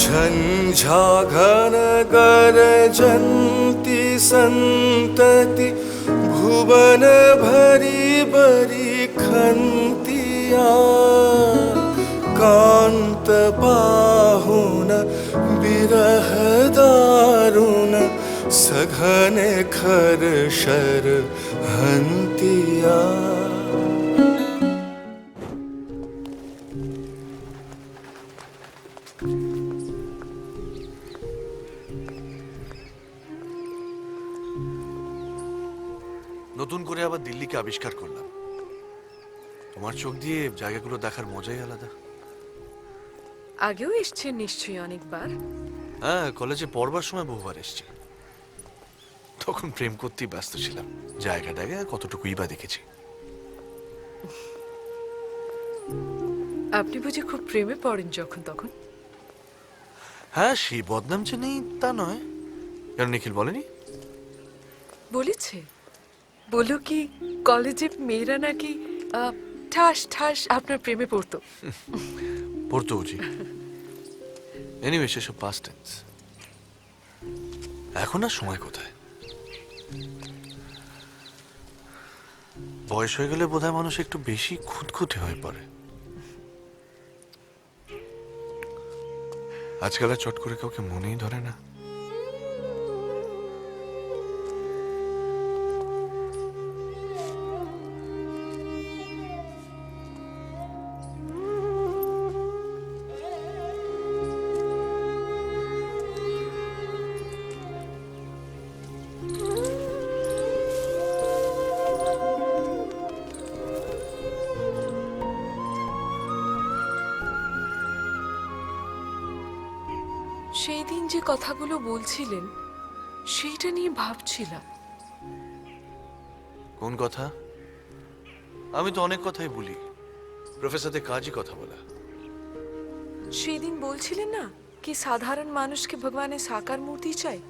झञ्झाघनगरजन्ति सन्तति भुवन भरि भरीया विरहदारुण सघन खर शर हन्ति या। নতুন করে আবার দিল্লিকে আবিষ্কার করলাম। তোমার চোখ দিয়ে জায়গাগুলো দেখার মজাই আলাদা। আগেও এসছেন নিশ্চয়ই অনেকবার। হ্যাঁ কলেজে পড়বার সময় বহুবার এসেছি। তখন প্রেম করতেই ব্যস্ত ছিলাম। জায়গা জায়গা কতটুকুই বা দেখেছি। আপনি বুঝি খুব প্রেমে পড়েন যখন তখন? হ্যাঁ সেই বদনাম যে নেই তা নয়। কেন নিখিল বলেনি? বলেছে। বলো কি, কলেজে মেয়েরা নাকি ঠাস ঠাস আপনার প্রেমে পড়তো। পড়তো উচিত এনিওয়ে সেসব পাস্ট টেন্স এখন আর সময় কোথায়? বয়স হয়ে গেলে বোধহয় মানুষ একটু বেশি খুঁতখুঁতে হয়ে পড়ে। আজকাল আর চট করে কাউকে মনেই ধরে না। সেই দিন যে কথাগুলো বলছিলেন সেইটা নিয়ে ভাবছিলাম। কোন কথা? আমি তো অনেক কথাই বলি। প্রফেসরদের কাজই কথা বলা। সেই দিন বলছিলেন না কি সাধারণ মানুষকে ভগবানের সাকার মূর্তি চাই?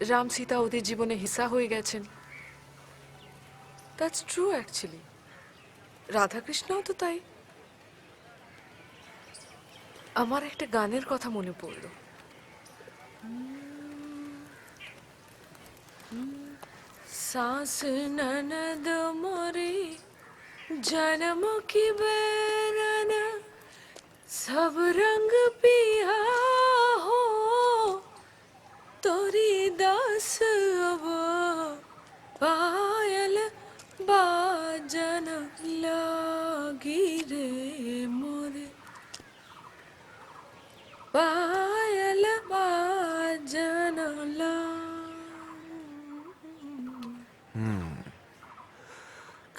রাম সীতা ওদের জীবনে হিসা হয়ে গেছেন। দ্যাটস ট্রু অ্যাকচুয়ালি রাধাকৃষ্ণও তো তাই। আমার একটা গানের কথা মনে পড়ল। सास ननद मोरे, जन्म की बैरन, सब रंग पिया हो। तोरी दास अब पायल बाजन लागी रे मोरे। पायल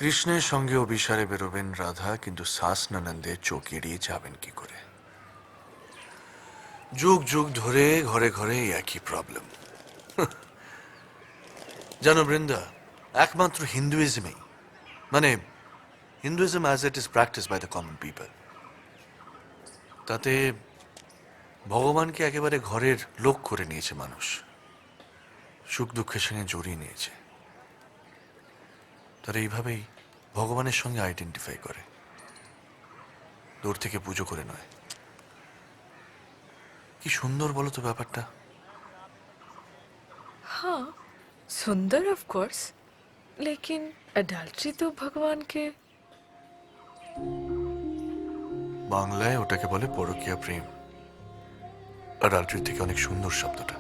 কৃষ্ণের সঙ্গে অভিসারে বেরোবেন রাধা, কিন্তু শ্বাস ননন্দে চোখ এড়িয়ে যাবেন কি করে? যুগ যুগ ধরে ঘরে ঘরে একই প্রবলেম জানো বৃন্দা, একমাত্র হিন্দুইজমেই মানে Hinduism as it is practice by the common people তাতে ভগবানকে একেবারে ঘরের লোক করে নিয়েছে মানুষ। সুখ দুঃখের সঙ্গে জড়িয়ে নিয়েছে। তারা এইভাবেই ভগবানের সঙ্গে আইডেন্টিফাই করে। দূর থেকে পুজো করে নয়। কি সুন্দর বলো তো ব্যাপারটা। হ্যাঁ সুন্দর অফকোর্স লেকিন অ্যাডাল্ট্রি তো ভগবানকে বাংলায় ওটাকে বলে পরকীয়া প্রেম। অ্যাডাল্ট্রি থেকে অনেক সুন্দর শব্দটা।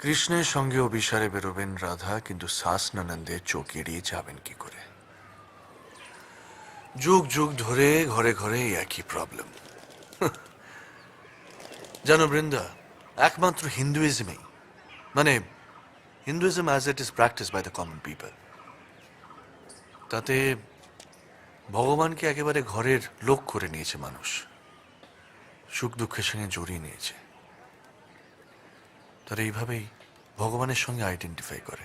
কৃষ্ণের সঙ্গে অভিসারে বেরোবেন রাধা, কিন্তু শ্বাস ননন্দে চোখ এড়িয়ে যাবেন কি করে? যুগ যুগ ধরে ঘরে ঘরে একই প্রবলেম জানো বৃন্দা, একমাত্র হিন্দুইজমেই মানে Hinduism as it is practice by the common people তাতে ভগবানকে একেবারে ঘরের লোক করে নিয়েছে মানুষ। সুখ দুঃখের সঙ্গে জড়িয়ে নিয়েছে। তারা এইভাবেই ভগবানের সঙ্গে আইডেন্টিফাই করে।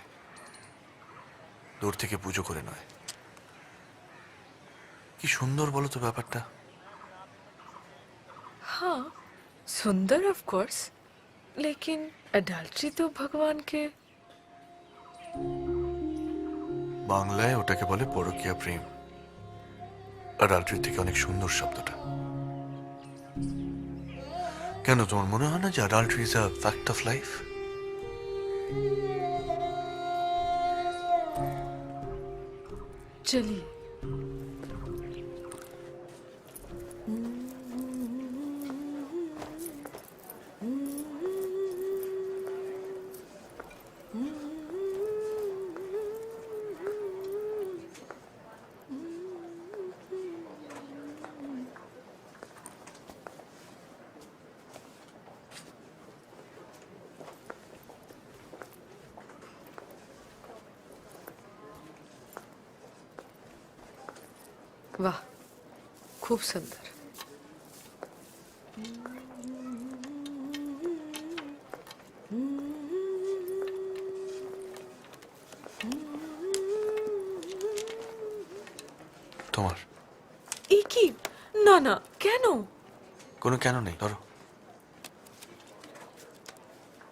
দূর থেকে পুজো করে নয়। কি সুন্দর বলো তো ব্যাপারটা। হ্যাঁ সুন্দর অফ কোর্স লেকিন অ্যাডাল্ট্রি তো ভগবানকে। বাংলায় ওটাকে বলে পরকীয়া প্রেম। অ্যাডাল্ট্রি থেকে অনেক সুন্দর শব্দটা। কেন তোমার মনে হয় না যে adultery is a fact of life 这里 वाह खूब सुंदर তোমার এ কি না না কেন কোনো কেন নেই ধরো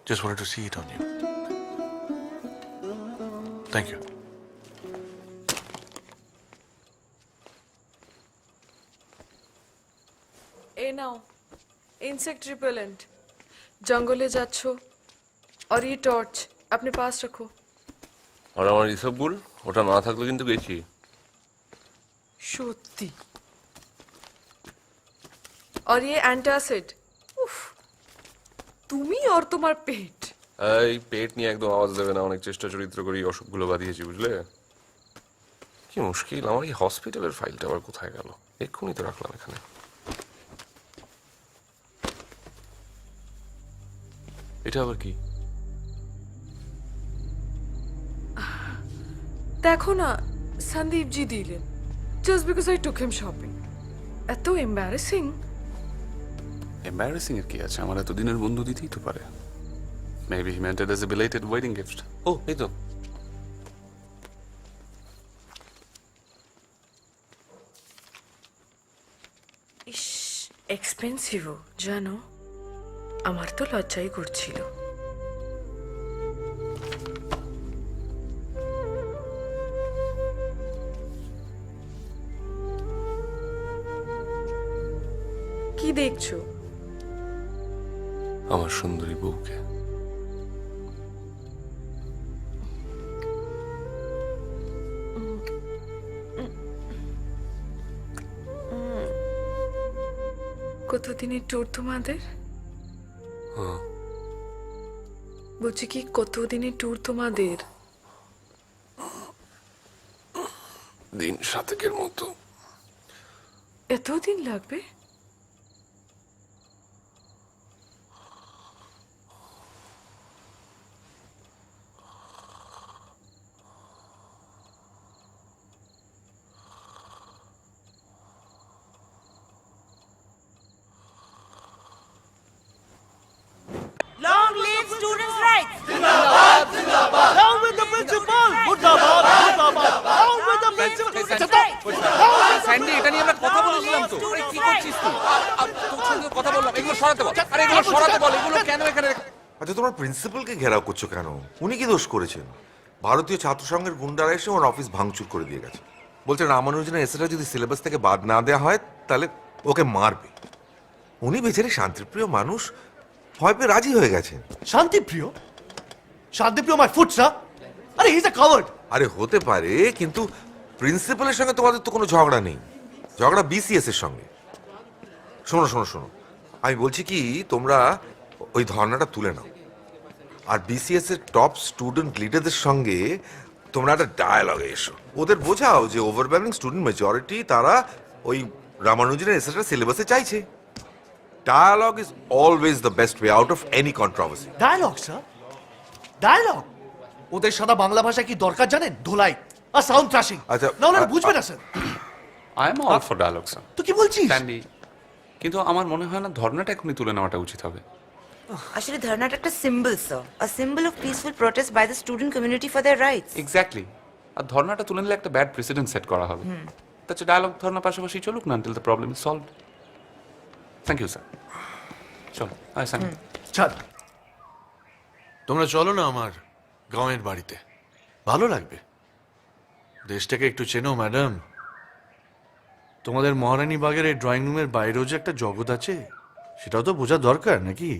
just wanted to see it on you thank you insect repellent জঙ্গলে যাচ্ছ और ये टॉर्च अपने पास रखो আর আমার ইসবগুল ওটা না থাকলে কিন্তু গেছি সত্যি और ये অ্যান্টাসিড উফ তুমি আর তোমার পেট এই পেট নিয়ে একদম আওয়াজ দেবে না অনেক চেষ্টা চরিত্র করি এই অসুখগুলো বাঁধিয়েছি বুঝলে কি মুশকিল আমার এই হসপিটালের ফাইলটা আবার কোথায় গেল এক্ষুনি তো রাখলাম এখানে এটা আবার কি? দেখো না সন্দীপ জি দিলেন just because I took him shopping এত এম্বারেসিং এম্বারাসিং এর কি আছে? আমার এত দিনের বন্ধু দিতেই তো পারে। Maybe he meant it as a belated wedding gift ও এই তো। ইস এক্সপেন্সিভও জানো? আমার তো লজ্জাই করছিল। কি দেখছ? আমার সুন্দরী বউকে। কতদিনের ট্যুর তোমাদের? বলছি কি কতদিনের ট্যুর তোমাদের? দিন সাতেকের মতো। এতদিন লাগবে Long live students' rights! Down with the principal! Murdabad! Murdabad! Down with the principal! Sandy এটা নিয়ে আমরা কথা বলেছিলাম তো আরে কি করছিস তুই আ- আ- তোর সঙ্গে কথা বললাম এগুলো সরাতে বল। আরে এগুলো সরাতে বল এগুলো কেন এখানে আচ্ছা তোমার প্রিন্সিপালকে ঘেরাও করছ কেন? উনি কি দোষ করেছেন? ভারতীয় ছাত্র সংঘের গুন্ডারা এসে ওর অফিস ভাঙচুর করে দিয়ে গেছে। বলছে রামানুজনের এসেটা যদি সিলেবাস থেকে বাদ না দেওয়া হয় তাহলে ওকে মারবে। উনি বেচারি শান্তিপ্রিয় মানুষ ভয় পেয়ে রাজি হয়ে গেছেন। Shantipriyo? Shantipriyo, my foot, sir! Are he's a আরে হতে পারে কিন্তু প্রিন্সিপালের সঙ্গে তোমাদের তো কোনো ঝগড়া নেই। ঝগড়া বিসিএস এর সঙ্গে। শোনো শোনো শোনো। আমি বলছি কি তোমরা ওই ধর্নাটা তুলে নাও। আর বিসিএস এর টপ স্টুডেন্ট লিডারদের সঙ্গে তোমরা একটা ডায়ালগে এসো। ওদের বোঝাও যে ওভারওয়েলমিং স্টুডেন্ট মেজরিটি তারা ওই রামানুজনের এসেটা সিলেবাসে চাইছে। Dialogue is always the best way out of any controversy Dialogue, sir! Dialogue! ওদের সাদা বাংলা ভাষা কি দরকার জানেন? ধোলাই আর সাউন্ড ট্রাশিং আচ্ছা, না বুঝবে না sir I am all for dialogue sir তো কি বলছিস? স্যান্ডি কিন্তু আমার মনে হয় না ধর্নাটা এখনই তুলে নেওয়াটা উচিত হবে। আসলে ধর্নাটা একটা symbol sir a symbol of peaceful protest by the student community for their rights exactly আর ধর্নাটা তুলে নিলে একটা ব্যাড প্রেসিডেন্ট সেট করা হবে। তাছাড়া ডায়ালগ ধর্নার পাশাপাশি চলুক না until the problem is solved thank you sir চলো আয় স্যান্ডি ছাড়। তোমরা চলো না আমার গাঁয়ের বাড়িতে। ভালো লাগবে। দেশটাকে একটু চেনো ম্যাডাম তোমাদের মহারানী বাগের এই ড্রয়িং রুমের বাইরেও যে একটা জগৎ আছে, সেটাও তো বোঝার দরকার নাকি?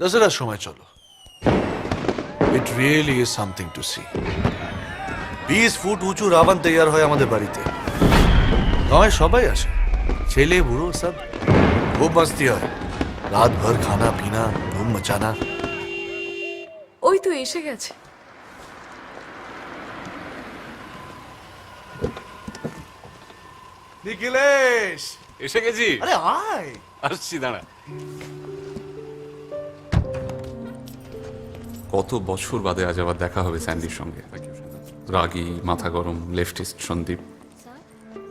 দশেরার সময় চলো। It really is something to see বিশ ফুট উঁচু রাবণ তৈয়ার হয় আমাদের বাড়িতে। গাঁয়ে সবাই আসে। ছেলে, বুড়ো সব খুব মস্তি হয়। রাত ভর খানা, পিনা ধুম মচানা ওই তো এসে গেছে। নিখিলেশ! এসে গেছি আরে আয়! আসছি দাঁড়া। কত বছর বাদে আজ আবার দেখা হবে স্যান্ডির সঙ্গে। রাগী মাথা গরম লেফটিস্ট সন্দীপ।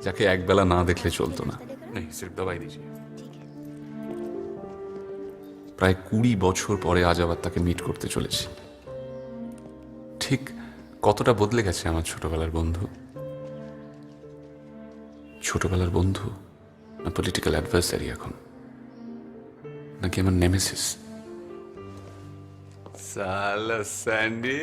যাকে একবেলা না দেখলে চলতো না। প্রায় কুড়ি বছর পরে আজ আবার তাকে মিট করতে চলেছি। ঠিক কতটা বদলে গেছে আমার ছোটবেলার বন্ধু? ছোটবেলার বন্ধু না পলিটিক্যাল অ্যাডভার্সারি এখন? নাকি আমার নেমেসিস সালা স্যান্ডি।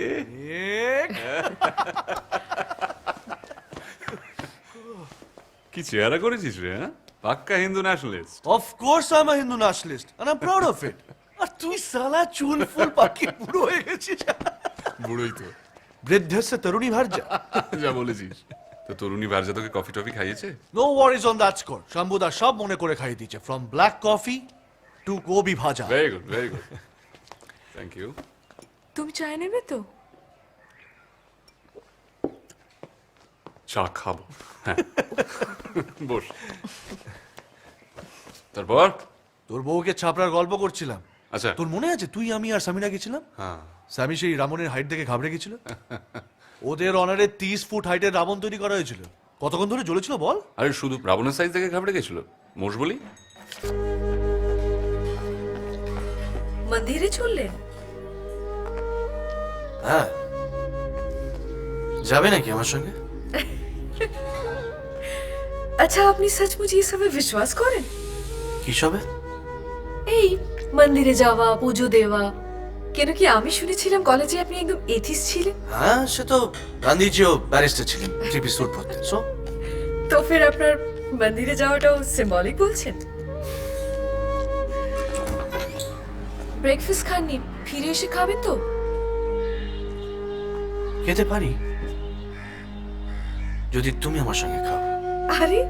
কি চেহারা করেছিস রে হ্যাঁ? পাক্কা Hindu nationalist of course I am a Hindu nationalist and I am proud of it আর তুই সালা চুল ফুল পাকি পুরো হয়ে গেছিস। বুড়োই তো। বৃদ্ধের সে তরুণী ভার্যা। যা বলেছিস। তো তরুণী ভার্যা তোকে কফি টফি খাইয়েছে? No worries on that score শম্ভুদা সব মনে করে খাইয়ে দিয়েছে। From black coffee to gobi bhaja very good very good thank you তুমি চায় নেবে তো? চা খাব। হ্যাঁ। বস। তারপর? তোর বউকে ছাপড়ার গল্প করছিলাম। আচ্ছা। তোর মনে আছে তুই আমি আর সামিনা গেছিলাম? হ্যাঁ। স্বামী সেই রামনের হাইট দেখে ঘাবড়ে গেছিল? ওদের অনারে তিরিশ ফুট হাইটের রাবণ তৈরি করা হয়েছিল। কতক্ষণ ধরে জ্বলেছিল বল? আরে শুধু রাবণের সাইজ দেখে ঘাবড়ে গেছিল। মোষ বলি? মন্দিরে চললেন? হ্যাঁ। যাবে নাকি আমার সঙ্গে? আচ্ছা আপনি সচমুচ এই সবে বিশ্বাস করেন? কি সবে? এই মন্দিরে যাওয়া পুজো দেওয়া কেন কি আমি শুনেছিলাম কলেজে আপনি একদম এথিস ছিলেন? হ্যাঁ সে তো গান্ধীজিও ব্যারিস্টার ছিলেন স্যুট পরতেন সো তো ফের আপনার মন্দিরে যাওয়াটাও সিম্বলিক বলছেন? ব্রেকফাস্ট খাননি ফিরে এসে খাবেন তো? খেতে পারি। যদি তুমি আমার সঙ্গে খাও। আরে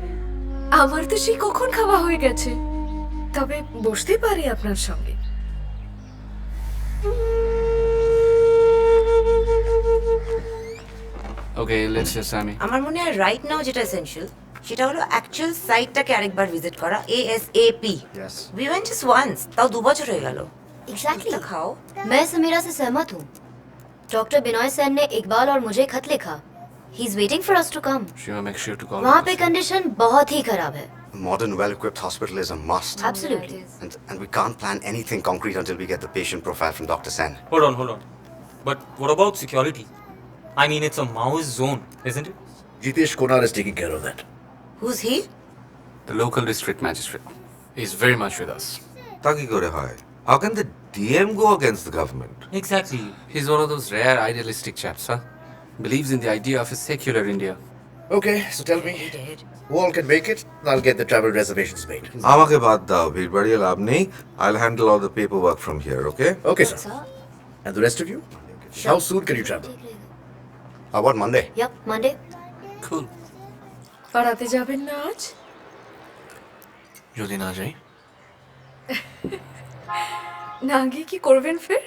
আমার তো সেই কখন খাওয়া হয়ে গেছে। তবে বসতে পারি আপনার সঙ্গে। ওকে লেটস সে স্যামি আমার মনে হয় রাইট নাও যেটা এসেনশিয়াল সেটা হলো অ্যাকচুয়াল সাইটটাকে আরেকবার ভিজিট করা A S A P we went just once তাও দু বছর হয়ে গেল एग्जैक्टली তা খাও मैं समीरा से सहमत हूँ डॉक्टर बिनॉय सैन ने इकबाल और मुझे खत लिखा he is waiting for us to come sure make sure to call वहाँ पे कंडीशन बहुत ही खराब है modern, well-equipped hospital is a must. Absolutely And, and we can't plan anything concrete until we get the patient profile from Dr. Sen. Hold on, hold on. But what about security? I mean, it's a Maoist zone, isn't it? Jitesh Konar is taking care of that. Who's he the local district magistrate is very much with us তা কি করে হয় how can the DM go against the government Exactly. He's one of those rare idealistic chaps, huh? Believes in the idea of a secular India. Okay, so tell me, who all can make it? I'll get the travel reservations made. আমাকে বাদ দাও ভিড় বাড়িয়ে লাভ নেই I handle all the paperwork from here okay Okay, sir. And the rest of you? How soon can you travel? আবার Monday yup Monday কুল পাড়াতে যাবেন না আজ? যদি না যাই? না গিয়ে কি করবেন ফের?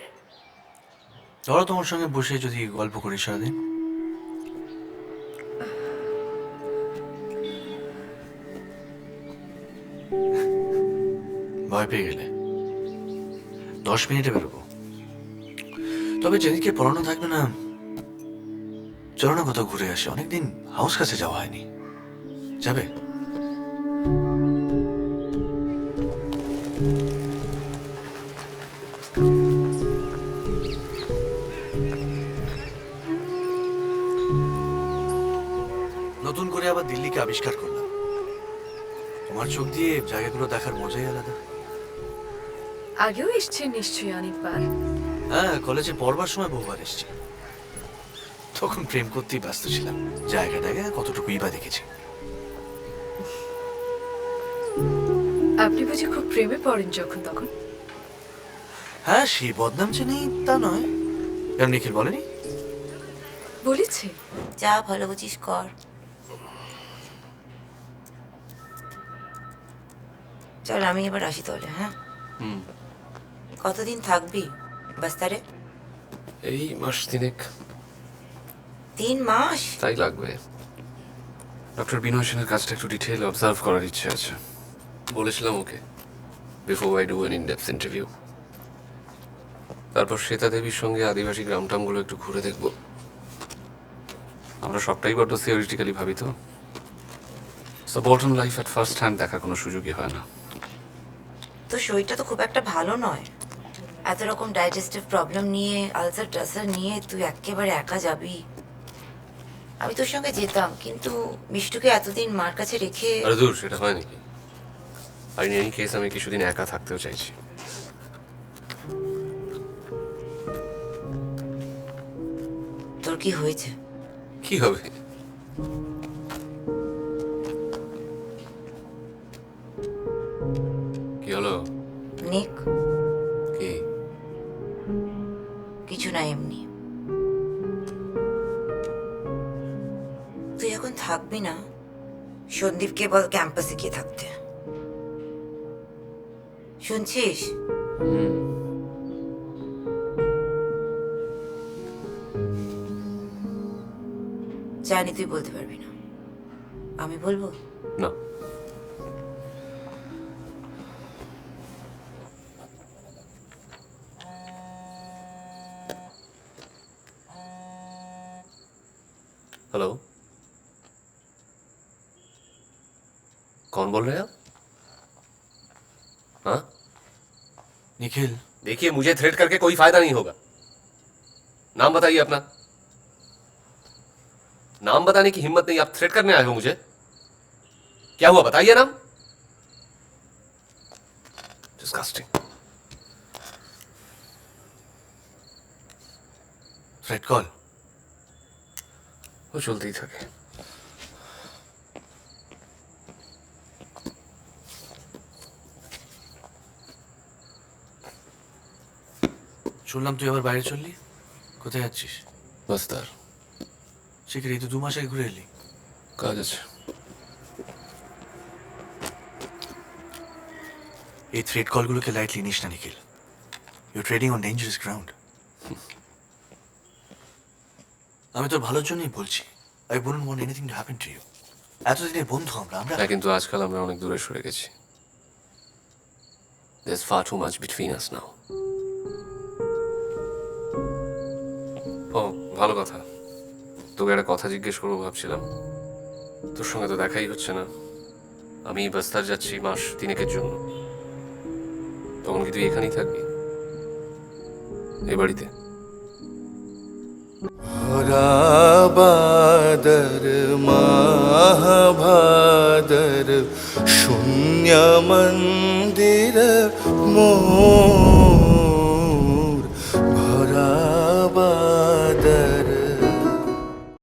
ধরো তোমার সঙ্গে বসে যদি গল্প করি সারাদিন। ভয় পেয়ে গেলে। দশ মিনিটে বেরোবো। তবে যেদিকে পড়ানো থাকবে না চলো না কোথাও ঘুরে আসে। অনেকদিন হাউস কাছে যাওয়া হয়নি। যাবে? নতুন করে আবার দিল্লিকে আবিষ্কার করলাম। তোমার চোখ দিয়ে জায়গাগুলো দেখার মজাই আলাদা। আগেও এসছেন নিশ্চয়ই অনেকবার। হ্যাঁ কলেজে পড়বার সময় বহুবার এসেছি। তখন প্রেম করতেই ব্যস্ত ছিলাম। জায়গা জায়গা কতটুকুই বা দেখেছি। আপনি বুঝি খুব প্রেমে পড়েন যখন তখন? হ্যাঁ সেই বদনাম যে নেই তা নয়। এরম নিখিল বলেনি? বলেছে। যা ভালো বুঝিস কর। চল আমি এবার আসি তাহলে হ্যাঁ? কতদিন থাকবি বাস্তারে এই মাস তিনেক। তিন মাস? তাই লাগবে। ডক্টর বিনয় সেনের কাজটা একটু ডিটেল অবজার্ভ করার ইচ্ছে আছে। বলেছিলাম ওকে before I do an in depth interview তারপর শ্বেতা দেবীর সঙ্গে আদিবাসী গ্রামটামগুলো একটু ঘুরে দেখব। আমরা সবটাই বড্ড থিওরিটিক্যালি ভাবি তো subaltern life at first hand দেখার কোনো সুযোগই হয় না। তো শরীরটা তো খুব একটা ভালো নয়। এত রকম ডাইজেস্টিভ প্রবলেম নিয়ে আলসার টালসার নিয়ে তুই একেবারে একা যাবি। আমি তোর সঙ্গে যেতাম কিন্তু মিষ্টুকে এতদিন মার কাছে রেখে আরে দূর সেটা হয় নাকি? আর ইন এনি কেস আমি কিছুদিন একা থাকতেও চাইছি। তোর কি হয়েছে? কি হবে? কি হলো? নিক? কি? কিছু না এমনি। থাকবি না সন্দীপকে বল ক্যাম্পাসে গিয়ে থাকতে। শুনছিস? জানি তুই বলতে পারবি না। আমি বলব? না। हेलो कौन बोल रहे हो हाँ? निखिल। देखिए मुझे थ्रेट करके कोई फ़ायदा नहीं होगा। नाम बताइए अपना। नाम बताने की हिम्मत नहीं आप थ्रेट करने आए हो मुझे। क्या हुआ बताइए नाम। डिस्कस्टिंग थ्रेट कॉल वो चलती थके শুনলাম তুই আবার বাইরে চললি? কোথায় যাচ্ছিস? বস্তার। সে কি রে, এই তো দু মাস আগে ঘুরে এলি। কাজ আছে। এই থ্রেড কলগুলোকে লাইটলি নিস না Nikhil. You trading on dangerous ground আমি তোর ভালোর জন্যই বলছি। I wouldn't want anything to happen to you এতদিনের বন্ধু আমরা আমরা হ্যাঁ কিন্তু আজকাল আমরা অনেক দূরে সরে গেছি। There's far too much between us now. ভালো কথা। তোকে একটা কথা জিজ্ঞেস করব ভাবছিলাম। তোর সঙ্গে তো দেখাই হচ্ছে না। আমি বাস্তার যাচ্ছি মাস তিনেকের জন্য। তখন কি তুই এখানেই থাকবি? এ বাড়িতে। বাদর মহাভাদর শূন্য মন্দির মো